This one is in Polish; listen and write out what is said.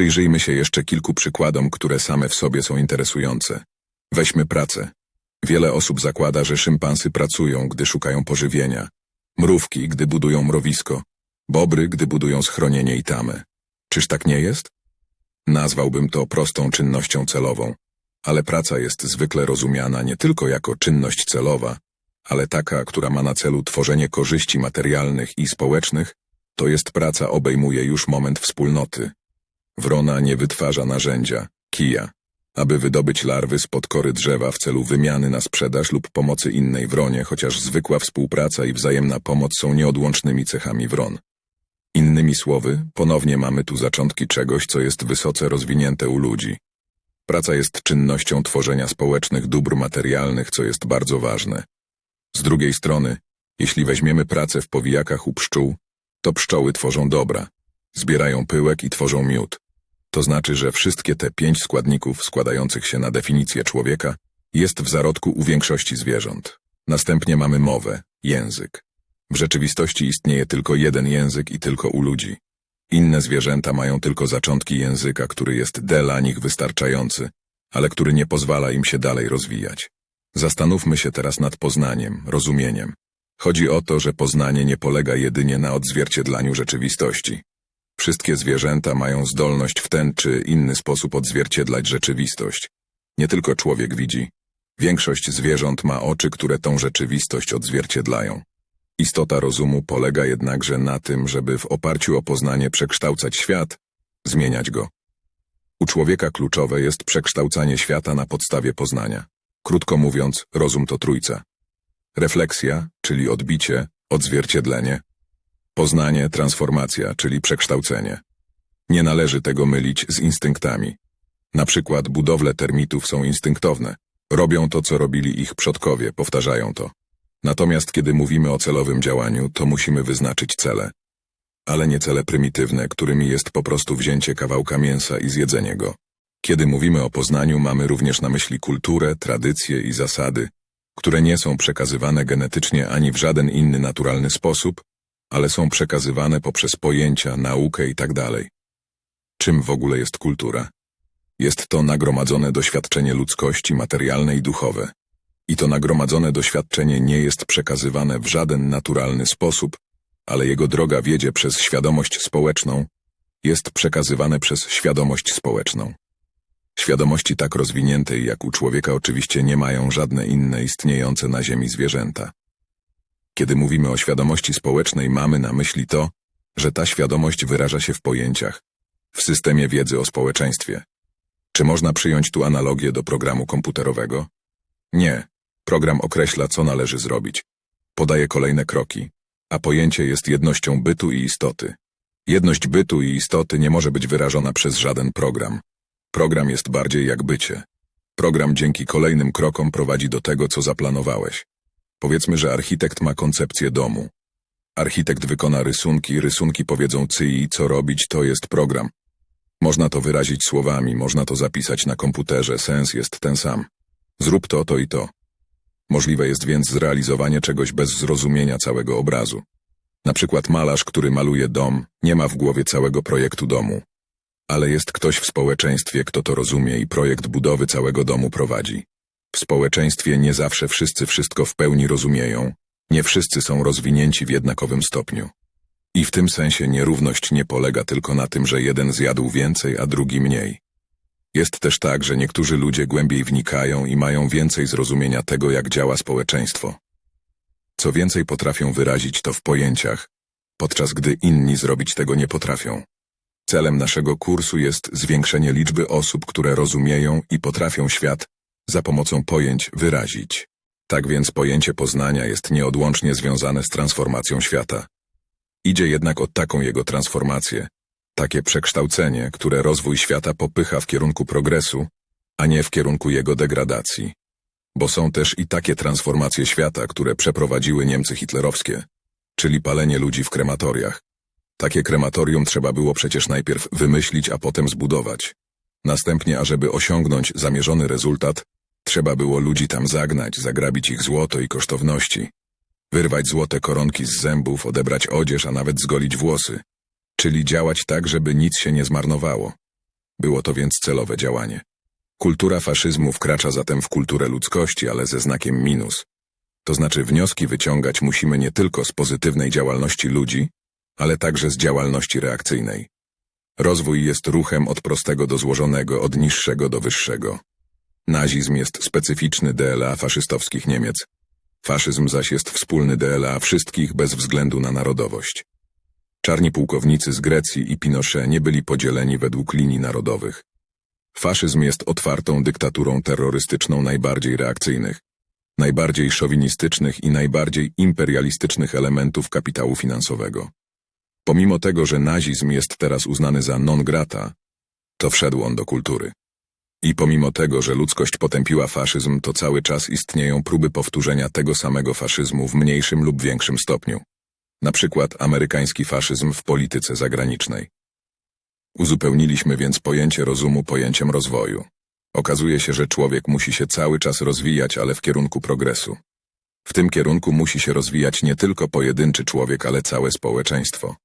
Przyjrzyjmy się jeszcze kilku przykładom, które same w sobie są interesujące. Weźmy pracę. Wiele osób zakłada, że szympansy pracują, gdy szukają pożywienia, mrówki, gdy budują mrowisko, bobry, gdy budują schronienie i tamę. Czyż tak nie jest? Nazwałbym to prostą czynnością celową, ale praca jest zwykle rozumiana nie tylko jako czynność celowa, ale taka, która ma na celu tworzenie korzyści materialnych i społecznych, to jest praca obejmuje już moment wspólnoty. Wrona nie wytwarza narzędzia, kija, aby wydobyć larwy spod kory drzewa w celu wymiany na sprzedaż lub pomocy innej wronie, chociaż zwykła współpraca i wzajemna pomoc są nieodłącznymi cechami wron. Innymi słowy, ponownie mamy tu zaczątki czegoś, co jest wysoce rozwinięte u ludzi. Praca jest czynnością tworzenia społecznych dóbr materialnych, co jest bardzo ważne. Z drugiej strony, jeśli weźmiemy pracę w powijakach u pszczół, to pszczoły tworzą dobra, zbierają pyłek i tworzą miód. To znaczy, że wszystkie te pięć składników składających się na definicję człowieka jest w zarodku u większości zwierząt. Następnie mamy mowę, język. W rzeczywistości istnieje tylko jeden język i tylko u ludzi. Inne zwierzęta mają tylko zaczątki języka, który jest dla nich wystarczający, ale który nie pozwala im się dalej rozwijać. Zastanówmy się teraz nad poznaniem, rozumieniem. Chodzi o to, że poznanie nie polega jedynie na odzwierciedlaniu rzeczywistości. Wszystkie zwierzęta mają zdolność w ten czy inny sposób odzwierciedlać rzeczywistość. Nie tylko człowiek widzi. Większość zwierząt ma oczy, które tą rzeczywistość odzwierciedlają. Istota rozumu polega jednakże na tym, żeby w oparciu o poznanie przekształcać świat, zmieniać go. U człowieka kluczowe jest przekształcanie świata na podstawie poznania. Krótko mówiąc, rozum to trójca. Refleksja, czyli odbicie, odzwierciedlenie. Poznanie, transformacja, czyli przekształcenie. Nie należy tego mylić z instynktami. Na przykład budowle termitów są instynktowne. Robią to, co robili ich przodkowie, powtarzają to. Natomiast kiedy mówimy o celowym działaniu, to musimy wyznaczyć cele. Ale nie cele prymitywne, którymi jest po prostu wzięcie kawałka mięsa i zjedzenie go. Kiedy mówimy o poznaniu, mamy również na myśli kulturę, tradycje i zasady, które nie są przekazywane genetycznie ani w żaden inny naturalny sposób, ale są przekazywane poprzez pojęcia, naukę itd. Czym w ogóle jest kultura? Jest to nagromadzone doświadczenie ludzkości materialne i duchowe. I to nagromadzone doświadczenie nie jest przekazywane w żaden naturalny sposób, ale jego droga wiedzie przez świadomość społeczną, jest przekazywane przez świadomość społeczną. Świadomości tak rozwiniętej jak u człowieka oczywiście nie mają żadne inne istniejące na Ziemi zwierzęta. Kiedy mówimy o świadomości społecznej, mamy na myśli to, że ta świadomość wyraża się w pojęciach, w systemie wiedzy o społeczeństwie. Czy można przyjąć tu analogię do programu komputerowego? Nie. Program określa, co należy zrobić. Podaje kolejne kroki, a pojęcie jest jednością bytu i istoty. Jedność bytu i istoty nie może być wyrażona przez żaden program. Program jest bardziej jak bycie. Program dzięki kolejnym krokom prowadzi do tego, co zaplanowałeś. Powiedzmy, że architekt ma koncepcję domu. Architekt wykona rysunki, rysunki powiedzą CI, co robić, to jest program. Można to wyrazić słowami, można to zapisać na komputerze, sens jest ten sam. Zrób to, to i to. Możliwe jest więc zrealizowanie czegoś bez zrozumienia całego obrazu. Na przykład malarz, który maluje dom, nie ma w głowie całego projektu domu. Ale jest ktoś w społeczeństwie, kto to rozumie i projekt budowy całego domu prowadzi. W społeczeństwie nie zawsze wszyscy wszystko w pełni rozumieją, nie wszyscy są rozwinięci w jednakowym stopniu. I w tym sensie nierówność nie polega tylko na tym, że jeden zjadł więcej, a drugi mniej. Jest też tak, że niektórzy ludzie głębiej wnikają i mają więcej zrozumienia tego, jak działa społeczeństwo. Co więcej potrafią wyrazić to w pojęciach, podczas gdy inni zrobić tego nie potrafią. Celem naszego kursu jest zwiększenie liczby osób, które rozumieją i potrafią świat za pomocą pojęć wyrazić. Tak więc pojęcie poznania jest nieodłącznie związane z transformacją świata. Idzie jednak o taką jego transformację, takie przekształcenie, które rozwój świata popycha w kierunku progresu, a nie w kierunku jego degradacji. Bo są też i takie transformacje świata, które przeprowadziły Niemcy hitlerowskie, czyli palenie ludzi w krematoriach. Takie krematorium trzeba było przecież najpierw wymyślić, a potem zbudować. Następnie, ażeby osiągnąć zamierzony rezultat, trzeba było ludzi tam zagnać, zagrabić ich złoto i kosztowności, wyrwać złote koronki z zębów, odebrać odzież, a nawet zgolić włosy, czyli działać tak, żeby nic się nie zmarnowało. Było to więc celowe działanie. Kultura faszyzmu wkracza zatem w kulturę ludzkości, ale ze znakiem minus. To znaczy wnioski wyciągać musimy nie tylko z pozytywnej działalności ludzi, ale także z działalności reakcyjnej. Rozwój jest ruchem od prostego do złożonego, od niższego do wyższego. Nazizm jest specyficzny DLA faszystowskich Niemiec. Faszyzm zaś jest wspólny DLA wszystkich bez względu na narodowość. Czarni pułkownicy z Grecji i Pinochet nie byli podzieleni według linii narodowych. Faszyzm jest otwartą dyktaturą terrorystyczną najbardziej reakcyjnych, najbardziej szowinistycznych i najbardziej imperialistycznych elementów kapitału finansowego. Pomimo tego, że nazizm jest teraz uznany za non grata, to wszedł on do kultury. I pomimo tego, że ludzkość potępiła faszyzm, to cały czas istnieją próby powtórzenia tego samego faszyzmu w mniejszym lub większym stopniu. Na przykład amerykański faszyzm w polityce zagranicznej. Uzupełniliśmy więc pojęcie rozumu pojęciem rozwoju. Okazuje się, że człowiek musi się cały czas rozwijać, ale w kierunku progresu. W tym kierunku musi się rozwijać nie tylko pojedynczy człowiek, ale całe społeczeństwo.